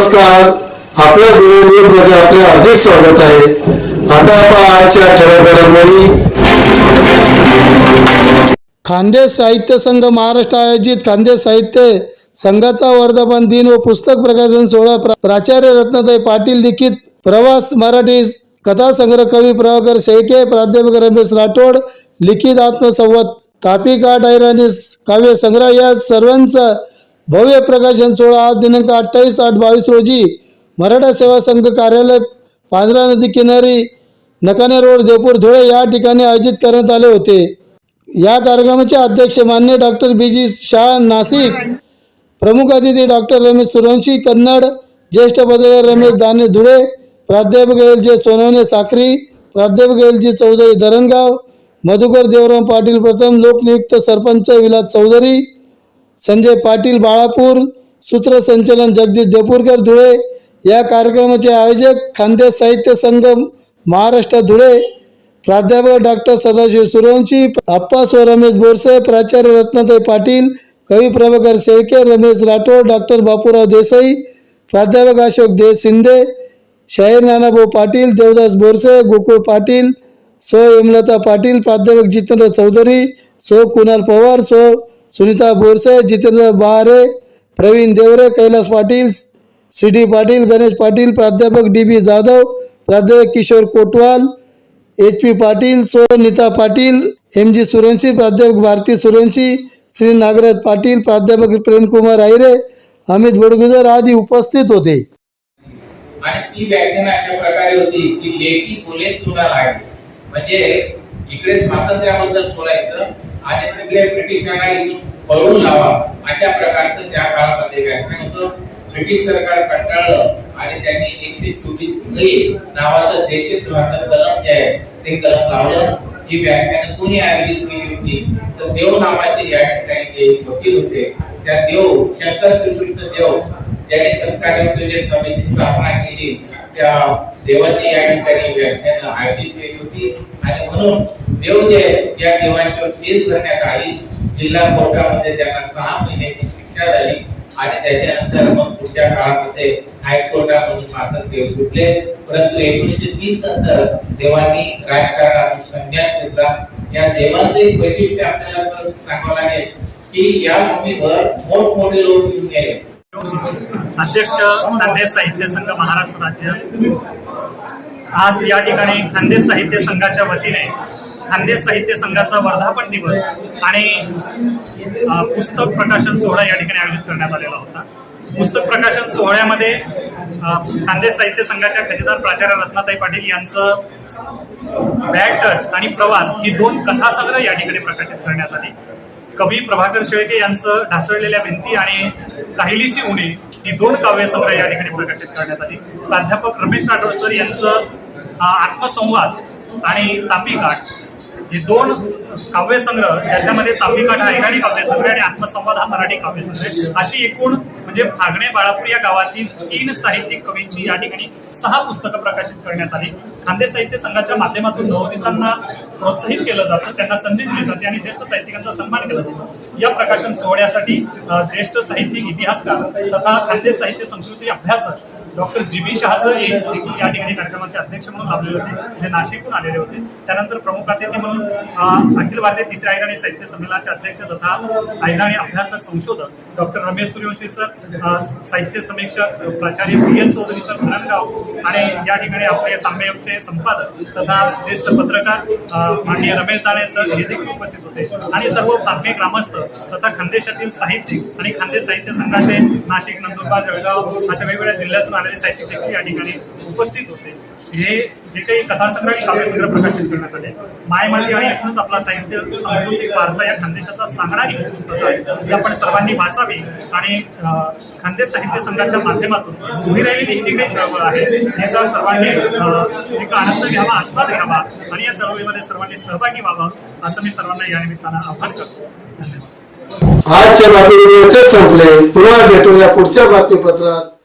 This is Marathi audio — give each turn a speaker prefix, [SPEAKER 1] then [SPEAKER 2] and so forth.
[SPEAKER 1] नमस्कार. आपल्या न्यूजमध्ये आपले हार्दिक स्वागत आहे. आता आपण आजच्या ठळक खानदेश साहित्य संघ महाराष्ट्र आयोजित खानदेश साहित्य संघाचा वर्धापन दिन व पुस्तक प्रकाशन सोहळा प्राचार्य रत्नताई पाटील लिखित प्रवास मराठी कथा संग्रह कवी प्रभाकर शेळके प्राध्यापक रमेश राठोड लिखित आत्मसंवाद तापी काठ आणि काव्य संग्रह या सर्वांचा भव्य प्रकाशन सोहळा आज दिनांक अठ्ठावीस आठ बावीस रोजी मराठा सेवा संघ कार्यालय पांजरा नदी किनारी नकाने रोड जयपूर धुळे या ठिकाणी आयोजित करण्यात आले होते. या कार्यक्रमाचे अध्यक्ष मान्य doctor B G Shah Nashik प्रमुख अतिथी डॉक्टर रमेश सुरवंशी कन्नड ज्येष्ठ पत्रकार रमेश दाने धुळे प्राध्यापक एल जे सोनवणे साखरी प्राध्यापक एल जी चौधरी धरणगाव मधुकर देवराम पाटील प्रथम लोकनियुक्त सरपंच विलास चौधरी संजय पाटील बाळापूर सूत्रसंचलन जगदीश देपूरकर धुळे या कार्यक्रमाचे आयोजक खानदेश साहित्य संघ महाराष्ट्र धुळे प्राध्यापक डॉक्टर सदाशिव सूर्यवंशी अप्पा स्व रमेश बोरसे प्राचार्य रत्नाताई पाटील कवी प्रभाकर शेळके रमेश राठोड डॉक्टर बापूराव देसाई प्राध्यापक अशोक दे शिंदे शाहीर नानाभाऊ पाटील देवदास बोरसे गोकुळ पाटील सो यमलता पाटील प्राध्यापक जितेंद्र चौधरी सो कुणाल पवार सो सुनीता बोरसे जितेंद्र बहारे प्रवीण देवरे कैलास पाटील सी डी पाटील गणेश पाटील प्राध्यापक डी बी जाधव प्राध्यापक Kishor Kotwal H P Patil Sonita Patil M G Survanshi प्राध्यापक भारती सुरवंशी श्री नागराज पाटील प्राध्यापक प्रेमकुमार आहिरे अमित बडगुजर आदी उपस्थित होते.
[SPEAKER 2] आणि ती व्याख्याना अशा प्रकारे होती की लेखी पोलीस सुना आहे. म्हणजे इकडे स्वातंत्र्याबद्दल बोलायचं आणि तिकडे ब्रिटिशांना पळून लावा. अशा प्रकारचं त्या काळामध्ये व्याख्यान होतं. ब्रिटिश सरकार कंटाळलं आणि त्यांनी एकशे चोवीस जुलै नावाचं देशद्रोहाचं कलम जे आहे ते कलम लावलं. ही व्याख्यान कोणी आयोजित केली होती? तर देव नावाचे या ठिकाणी जे वकील होते त्या देव शंकर श्रीकृष्ण देव ज्यांनी सत्कार्य समिती स्थापना केली त्या देवाची या ठिकाणी व्याख्यान आयोजित केली होती. आणि म्हणून देव दे या देवांच्यावर केस भरण्यात आली जिल्हा कोर्टामध्ये त्यांना सहा महिन्याची शिक्षा झाली आणि त्याच्यानंतर मग पुढच्या काळामध्ये हायकोर्टामधून मात्र देव सुटले. परंतु एकोणीसशे तीस नंतर देवांनी राजकारणातून संन्यास घेतला. या देवाचं एक वैशिष्ट्य आपल्याला सांगावं लागेल की या भूमीवर मोठमोठे लोक येऊन गेले.
[SPEAKER 3] अध्यक्ष खानदेश साहित्य संघ महाराष्ट्र राज्य. आज या ठिकाणी खानदेश साहित्य संघाच्या वतीने खानदेश साहित्य संघाचा वर्धापन दिवस आणि पुस्तक प्रकाशन सोहळा या ठिकाणी आयोजित करण्यात आलेला होता. पुस्तक प्रकाशन सोहळ्यामध्ये खानदेश साहित्य संघाच्या खजिनदार प्राचार्य रत्नाताई पाटील यांचं बॅग टच आणि प्रवास ही दोन कथासंग्रह या ठिकाणी प्रकाशित करण्यात आली. कवी प्रभाकर शेळके यांचं ढासळलेल्या भिंती आणि काहिलीची उणी ही दोन काव्यसंग्रह या ठिकाणी प्रकाशित करण्यात आली. प्राध्यापक रमेश राठोड सर यांचं आत्मसंवाद आणि तापी काठ हे दोन काव्यसंग्रह ज्याच्यामध्ये तापी काठ हा एकाडी काव्यसंग्रह आणि आत्मसंवाद हा मराठी काव्यसंग्रह अशी एकूण म्हणजे फागणे बाळापूर या गावातील तीन साहित्यिक कवींची या ठिकाणी सहा पुस्तकं प्रकाशित करण्यात आली. खांदे साहित्य संघाच्या माध्यमातून नवोदितांना प्रोत्साहित केलं जातं त्यांना संधी दिली जाते आणि ज्येष्ठ साहित्यिकांचा सन्मान केला जातो. या प्रकाशन सोहळ्यासाठी ज्येष्ठ साहित्यिक इतिहासकार तथा खांदे साहित्य संस्कृती अभ्यासक doctor G B Shaha sir हे देखील या ठिकाणी कार्यक्रमाचे अध्यक्ष म्हणून लाभलेले होते जे नाशिकहून आलेले होते. त्यानंतर प्रमुख अतिथी म्हणून अखिल भारतीय तिसऱ्या ऐराणी साहित्य संमेलनाचे अध्यक्ष तथा ऐराणी अभ्यासक संशोधक डॉक्टर रमेश सूर्यवंशी सर साहित्य समीक्षक प्राचार्य P N Chaudhari sir Dharangaon आणि या ठिकाणी आपले साम्यचे संपादक तथा ज्येष्ठ पत्रकार माननीय रमेश दाणे सर हे देखील उपस्थित होते. आणि सर्व प्राथमिक ग्रामस्थ तथा खानदेशातील साहित्यिक आणि खानदेश साहित्य संघाचे नाशिक नंदुरबार जळगाव अशा वेगवेगळ्या जिल्ह्यातून आलेले साहित्य देखील या ठिकाणी उपस्थित होते. हे जे काही कथासंग्रह आणि काव्यसंग्रह प्रकाशित करण्यात आले मायमाती आणि एकूणच आपला साहित्य सांस्कृतिक वारसा या खानदेशाचा सांगणारी पुस्तक आहे ती आपण सर्वांनी वाचावी आणि खानदेश साहित्य संघाच्या माध्यमातून उभी राहिलेली जी काही चळवळ आहे याचा सर्वांनी एक आनंद घ्यावा आस्वाद घ्यावा आणि या चळवळीमध्ये सर्वांनी सहभागी व्हावं असं मी सर्वांना या निमित्तानं आव्हान करतो. धन्यवाद.
[SPEAKER 1] आजच्या बातमीपत्र संपले. पुन्हा भेटूया पुढच्या बातमीपत्रात.